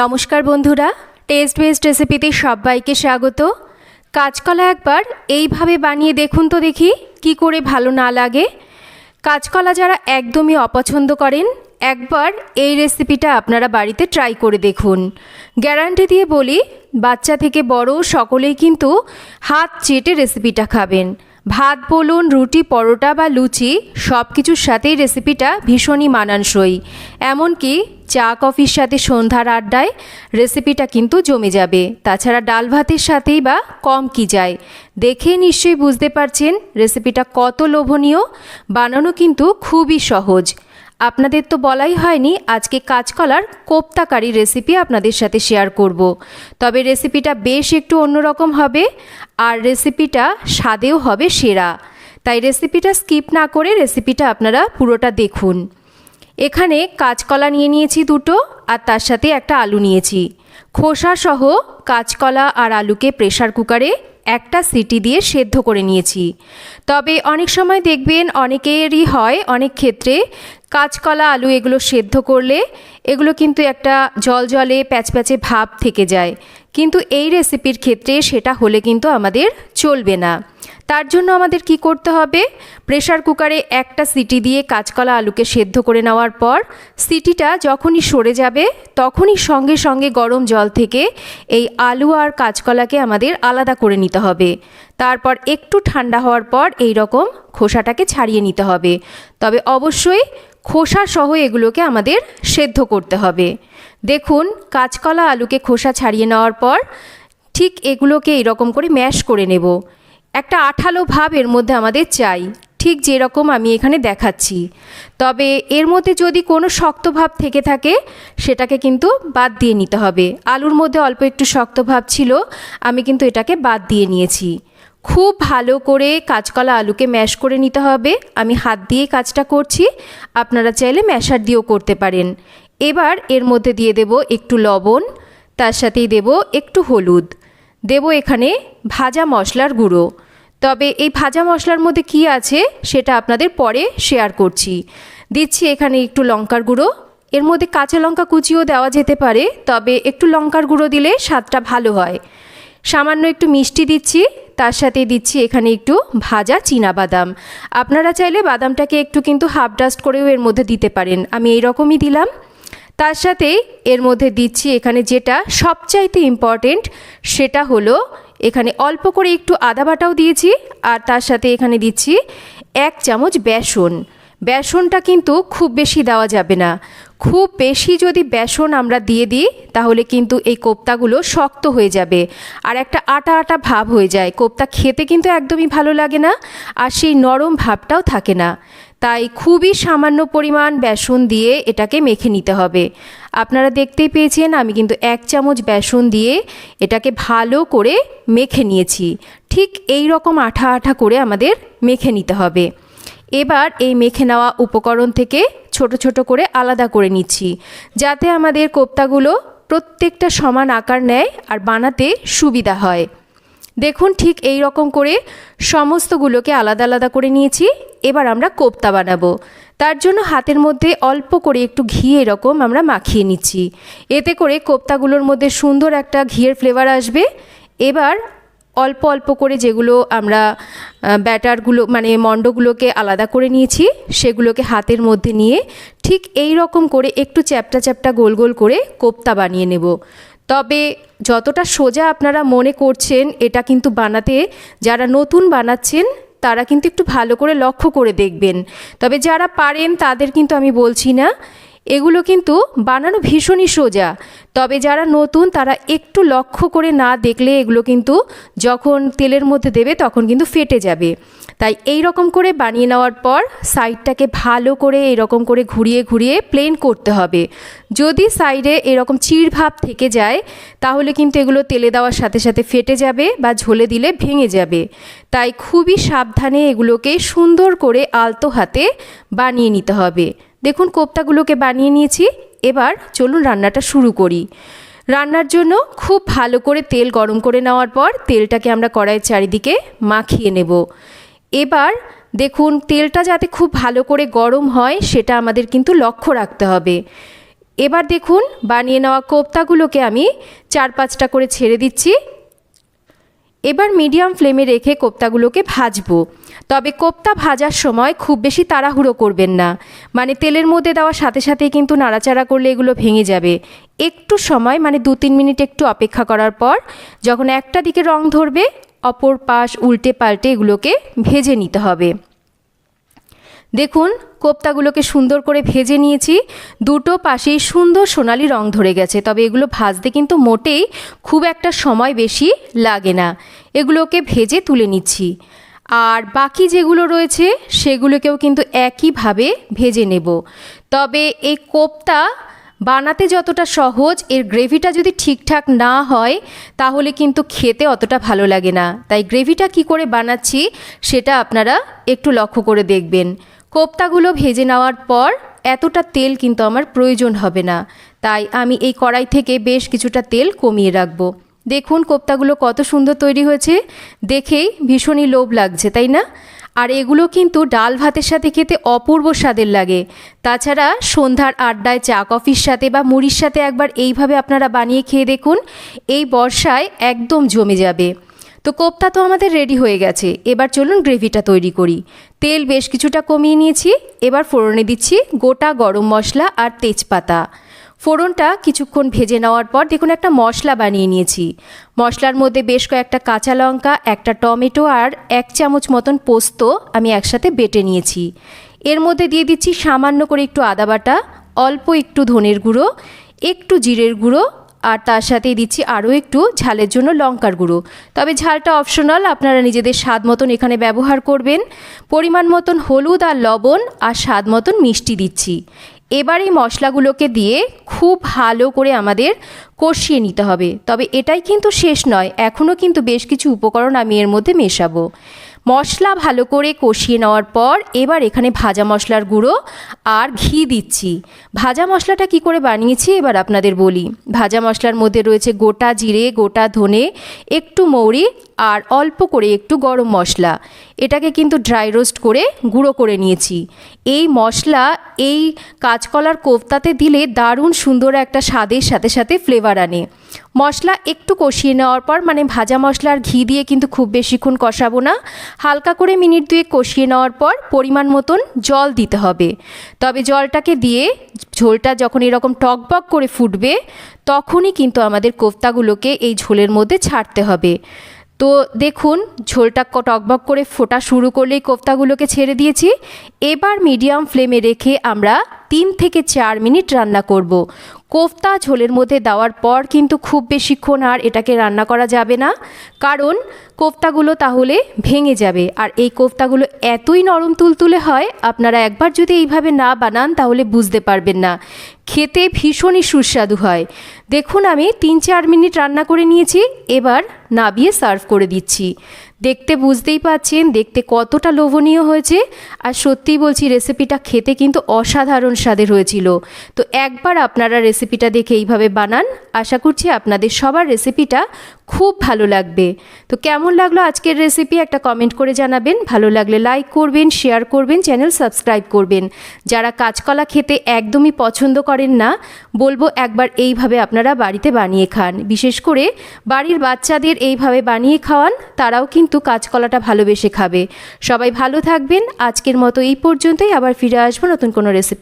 নমস্কার বন্ধুরা test best রেসিপিতে সবাইকে স্বাগত। কাঁচকলা একবার এইভাবে বানিয়ে দেখুন তো দেখি কি করে ভালো না লাগে। কাঁচকলা যারা একদমই অপছন্দ করেন, একবার এই রেসিপিটা আপনারা বাড়িতে ট্রাই করে দেখুন। গ্যারান্টি দিয়ে বলি, বাচ্চা থেকে বড় সকলেই কিন্তু হাত চেটে রেসিপিটা খাবেন। ভাত, বলুন, রুটি, পরোটা বা লুচি সব কিছুর সাথেই রেসিপিটা ভীষণই মানানসই। এমনকি চা, কফির সাথে সন্ধ্যার আড্ডায় রেসিপিটা কিন্তু জমে যাবে। তাছাড়া ডাল ভাতের সাথেই বা কম কি যায়? দেখে নিশ্চয়ই বুঝতে পারছেন রেসিপিটা কত লোভনীয়। বানানো কিন্তু খুবই সহজ। আপনাদের তো বলাই হয়নি, আজকে কাঁচকলার কোপ্তাকারি রেসিপি আপনাদের সাথে শেয়ার করব। তবে রেসিপিটা বেশ একটু অন্যরকম হবে, আর রেসিপিটা স্বাদেও হবে সেরা। তাই রেসিপিটা স্কিপ না করে রেসিপিটা আপনারা পুরোটা দেখুন। এখানে কাঁচকলা নিয়ে নিয়েছি দুটো, আর তার সাথে একটা আলু নিয়েছি। খোসা সহ কাঁচকলা আর আলুকে প্রেশার কুকারে একটা সিটি দিয়ে সেদ্ধ করে নিয়েছি। তবে অনেক সময় দেখবেন অনেকেরই হয়, অনেক ক্ষেত্রে কাঁচকলা, আলু এগুলো সেদ্ধ করলে এগুলো কিন্তু একটা জল জলে প্যাচপ্যাচে ভাব থেকে যায়। কিন্তু এই রেসিপির ক্ষেত্রে সেটা হলে কিন্তু আমাদের চলবে না। তার জন্য আমাদের কি করতে হবে? প্রেশার কুকারে একটা সিটি দিয়ে কাঁচকলা আলুকে সেদ্ধ করে নেওয়ার পর সিটিটা যখনই সরে যাবে, তখনই সঙ্গে সঙ্গে গরম জল থেকে এই আলু আর কাঁচকলাকে আমাদের আলাদা করে নিতে হবে। তারপর একটু ঠান্ডা হওয়ার পর এই রকম খোসাটাকে ছাড়িয়ে নিতে হবে। তবে অবশ্যই খোসা সহ এগুলোকে আমাদের সেদ্ধ করতে হবে। দেখুন, কাঁচকলা আলুকে খোসা ছাড়িয়ে নেওয়ার পর ঠিক এগুলোকে এরকম করে ম্যাশ করে নেব। একটা আঠালো ভাব এর মধ্যে আমাদের চাই। ঠিক যেরকম আমি এখানে দেখাচ্ছি। তবে এর মধ্যে যদি কোনো শক্ত ভাব থেকে থাকে, সেটাকে কিন্তু বাদ দিয়ে নিতে হবে। আলুর মধ্যে অল্প একটু শক্ত ভাব ছিল, আমি কিন্তু এটাকে বাদ দিয়ে নিয়েছি। খুব ভালো করে কাঁচকলা আলুকে ম্যাশ করে নিতে হবে। আমি হাত দিয়ে কাজটা করছি। আপনারা চাইলে ম্যাশার দিয়েও করতে পারেন। এবার এর মধ্যে দিয়ে দেব একটু লবণ, তার সাথেই দেব একটু হলুদ। দেব এখানে ভাজা মশলার গুঁড়ো। তবে এই ভাজা মশলার মধ্যে কি আছে সেটা আপনাদের পরে শেয়ার করছি। দিচ্ছি এখানে একটু লঙ্কার গুঁড়ো। এর মধ্যে কাঁচা লঙ্কা কুচিও দেওয়া যেতে পারে, তবে একটু লঙ্কার গুঁড়ো দিলে স্বাদটা ভালো হয়। সামান্য একটু মিষ্টি দিচ্ছি, তার সাথে দিচ্ছি এখানে একটু ভাজা বাদাম আপনারা চাইলে বাদামটাকে একটু কিন্তু হাফ ডাস্ট করেও এর মধ্যে দিতে পারেন, আমি এই রকমই দিলাম। তার সাথে এর মধ্যে দিচ্ছি এখানে যেটা সবচাইতে ইম্পর্টেন্ট সেটা হলো এখানে অল্প করে একটু আদা বাটাও দিয়েছি, আর তার সাথে এখানে দিচ্ছি এক চামচ বেসন। বেসনটা কিন্তু খুব বেশি দেওয়া যাবে না। খুব বেশি যদি বেসন আমরা দিয়ে দিই, তাহলে কিন্তু এই কোপ্তাগুলো শক্ত হয়ে যাবে। আর একটা আটা আটা ভাব হয়ে যায়। কোপ্তা খেতে কিন্তু একদমই ভালো লাগে না, আর সেই নরম ভাবটাও থাকে না। তাই খুবই সামান্য পরিমাণ বেসন দিয়ে এটাকে মেখে নিতে হবে। আপনারা দেখতেই পেয়েছেন, আমি কিন্তু এক চামচ বেসন দিয়ে এটাকে ভালো করে মেখে নিয়েছি। ঠিক এই রকম আঠা আঠা করে আমাদের মেখে নিতে হবে। এবার এই মেখে নেওয়া উপকরণ থেকে ছোট ছোট করে আলাদা করে নিচ্ছি, যাতে আমাদের কোপ্তাগুলো প্রত্যেকটা সমান আকার নেয় আর বানাতে সুবিধা হয়। দেখুন ঠিক এই রকম করে সমস্তগুলোকে আলাদা আলাদা করে নিয়েছি, এবার আমরা কোপ্তা বানাবো। তার জন্য হাতের মধ্যে অল্প করে একটু ঘি এরকম আমরা মাখিয়ে নিচ্ছি। এতে করে কোপ্তাগুলোর মধ্যে সুন্দর একটা ঘিয়ের ফ্লেভার আসবে। এবার অল্প অল্প করে যেগুলো আমরা ব্যাটারগুলো মানে মণ্ডগুলোকে আলাদা করে নিয়েছি, সেগুলোকে হাতের মধ্যে নিয়ে ঠিক এই রকম করে একটু চ্যাপটা চ্যাপটা গোল গোল করে কোপ্তা বানিয়ে নেব। তবে যতটা সোজা আপনারা মনে করছেন, এটা কিন্তু বানাতে যারা নতুন বানাচ্ছেন, তারা কিন্তু একটু ভালো করে লক্ষ্য করে দেখবেন। তবে যারা পারেন, তাদের কিন্তু আমি বলছি না এগুলো কিন্তু বানানো ভীষণই সোজা। তবে যারা নতুন, তারা একটু লক্ষ্য করে না দেখলে এগুলো কিন্তু যখন তেলের মধ্যে দেবে তখন কিন্তু ফেটে যাবে। তাই এই রকম করে বানিয়ে নেওয়ার পর সাইডটাকে ভালো করে এরকম করে ঘুরিয়ে ঘুরিয়ে প্লেন করতে হবে। যদি সাইডে এরকম চিড় ভাব থেকে যায়, তাহলে কিন্তু এগুলো তেলে দেওয়ার সাথে সাথে ফেটে যাবে বা ঝোলে দিলে ভেঙে যাবে। তাই খুবই সাবধানে এগুলোকে সুন্দর করে আলতো হাতে বানিয়ে নিতে হবে। দেখুন, কোপ্তাগুলোকে বানিয়ে নিয়েছি। এবার চলুন রান্নাটা শুরু করি। রান্নার জন্য খুব ভালো করে তেল গরম করে নেওয়ার পর তেলটাকে আমরা কড়াইয়ের চারিদিকে মাখিয়ে নেব। এবার দেখুন, তেলটা যাতে খুব ভালো করে গরম হয়, সেটা আমাদের কিন্তু লক্ষ্য রাখতে হবে। এবার দেখুন, বানিয়ে নেওয়া কোপ্তাগুলোকে আমি চার পাঁচটা করে ছেড়ে দিচ্ছি। এবার মিডিয়াম ফ্লেমে রেখে কোপ্তাগুলোকে ভাজবো। তবে কোপ্তা ভাজার সময় খুব বেশি তাড়াহুড়ো করবেন না। মানে তেলের মধ্যে দেওয়ার সাথে সাথে কিন্তু নাড়াচাড়া করলে এগুলো ভেঙে যাবে। একটু সময় মানে দু তিন মিনিট একটু অপেক্ষা করার পর যখন একটা দিকে রং ধরবে, অপর পাশ উল্টে পাল্টে এগুলোকে ভেজে নিতে হবে। দেখুন, কোপ্তাগুলোকে সুন্দর করে ভেজে নিয়েছি। দুটো পাশেই সুন্দর সোনালি রং ধরে গেছে, তবে এগুলো ভাজতে কিন্তু মোটেই খুব একটা সময় বেশি লাগে না। এগুলোকে ভেজে তুলে নিচ্ছি। আর বাকি যেগুলো রয়েছে, সেগুলোকেও কিন্তু একইভাবে ভেজে নেব। তবে এই কোপ্তা বানাতে যতটা সহজ, এর গ্রেভিটা যদি ঠিকঠাক না হয়, তাহলে কিন্তু খেতে অতটা ভালো লাগে না। তাই গ্রেভিটা কি করে বানাচ্ছি, সেটা আপনারা একটু লক্ষ্য করে দেখবেন। কোপ্তাগুলো ভেজে নেওয়ার পর এতটা তেল কিন্তু আমার প্রয়োজন হবে না। তাই আমি এই কড়াই থেকে বেশ কিছুটা তেল কমিয়ে রাখব। দেখুন কোপ্তাগুলো কত সুন্দর তৈরি হয়েছে। দেখেই ভীষণই লোভ লাগছে, তাই না? আর এগুলো কিন্তু ডাল ভাতের সাথে খেতে অপূর্ব স্বাদের লাগে। তাছাড়া সন্ধ্যার আড্ডায় চা, কফির সাথে বা মুড়ির সাথে একবার এইভাবে আপনারা বানিয়ে খেয়ে দেখুন, এই বর্ষায় একদম জমে যাবে। তো কোপ্তা তো আমাদের রেডি হয়ে গেছে। এবার চলুন গ্রেভিটা তৈরি করি। তেল বেশ কিছুটা কমিয়ে নিয়েছি। এবার ফোড়নে দিচ্ছি গোটা গরম মশলা আর তেজপাতা। ফোড়নটা কিছুক্ষণ ভেজে নেওয়ার পর দেখুন একটা মশলা বানিয়ে নিয়েছি। মশলার মধ্যে বেশ কয়েকটা কাঁচা লঙ্কা, একটা টমেটো আর এক চামচ মতন পোস্ত আমি একসাথে বেটে নিয়েছি। এর মধ্যে দিয়ে দিচ্ছি সামান্য করে একটু আদা বাটা, অল্প একটু ধনের গুঁড়ো, একটু জিরের গুঁড়ো আর তার সাথেই দিচ্ছি আরও একটু ঝালের জন্য লঙ্কার গুঁড়ো। তবে ঝালটা অপশনাল আপনারা নিজেদের স্বাদ মতন এখানে ব্যবহার করবেন। পরিমাণ মতন হলুদ আর লবণ আর স্বাদ মতন মিষ্টি দিচ্ছি। এবার এই মশলাগুলোকে দিয়ে খুব ভালো করে আমাদের কষিয়ে নিতে হবে। তবে এটাই কিন্তু শেষ নয়, এখনও কিন্তু বেশ কিছু উপকরণ আমি এর মধ্যে মেশাবো। মশলা ভালো করে কষিয়ে নেওয়ার পর এবার এখানে ভাজা মশলার গুঁড়ো আর ঘি দিচ্ছি। ভাজা মশলাটা কি করে বানিয়েছি এবার আপনাদের বলি। ভাজা মশলার মধ্যে রয়েছে গোটা জিরে, গোটা ধনে, একটু মৌরি আর অল্প করে একটু গরম মশলা। এটাকে কিন্তু ড্রাই রোস্ট করে গুঁড়ো করে নিয়েছি। এই মশলা এই কাঁচকলার কোফতাতে দিলে দারুণ সুন্দর একটা স্বাদের সাথে সাথে ফ্লেভার আনে। মশলা একটু কষিয়ে নেওয়ার পর মানে ভাজা মশলার ঘি দিয়ে কিন্তু খুব বেশিক্ষণ কষাবো না। হালকা করে মিনিট দুয়েক কষিয়ে নেওয়ার পর পরিমাণ মতন জল দিতে হবে। তবে জলটাকে দিয়ে ঝোলটা যখন এরকম টকবক করে ফুটবে, তখনই কিন্তু আমাদের কোফতাগুলোকে এই ঝোলের মধ্যে ছাড়তে হবে। তো দেখুন, ঝোলটা টকবক করে ফোটা শুরু করলেই কোফতাগুলোকে ছেড়ে দিয়েছি এবার মিডিয়াম ফ্লেমে রেখে আমরা তিন থেকে চার মিনিট রান্না করব। কোফতা ঝোলের মধ্যে দেওয়ার পর কিন্তু খুব বেশিক্ষণ আর এটাকে রান্না করা যাবে না। কারণ কোফতাগুলো তাহলে ভেঙে যাবে। আর এই কোফতাগুলো এতই নরম তুলতুলে হয়, আপনারা একবার যদি এইভাবে না বানান তাহলে বুঝতে পারবেন না। খেতে ভীষণই সুস্বাদু হয়। দেখুন আমি তিন চার মিনিট রান্না করে নিয়েছি, এবার নাবিয়ে সার্ভ করে দিচ্ছি। দেখতে বুঝতেই পাচ্ছেন, দেখতে কতটা লোভনীয় হয়েছে। আর সত্যিই বলছি রেসিপিটা খেতে কিন্তু অসাধারণ স্বাদের হয়েছিল। তো একবার আপনারা রেসিপিটা দেখে এইভাবে বানান। আশা করছি আপনাদের সবার রেসিপিটা খুব ভালো লাগবে। তো কেমন লাগল আজকের রেসিপি একটা কমেন্ট করে জানাবেন। ভালো লাগলে লাইক করবেন শেয়ার করবেন চ্যানেল সাবস্ক্রাইব করবেন। যারা কাঁচকলা খেতে একদমই পছন্দ করেন না, বলব একবার এইভাবে আপনারা বাড়িতে বানিয়ে খান। বিশেষ করে বাড়ির বাচ্চাদের এইভাবে বানিয়ে খাওয়ান, তারাও কিন্তু কাঁচকলাটা ভালোবেসে খাবে। সবাই ভালো থাকবেন। আজকের মতো এই পর্যন্তই। আবার ফিরে আসব নতুন কোনো রেসিপি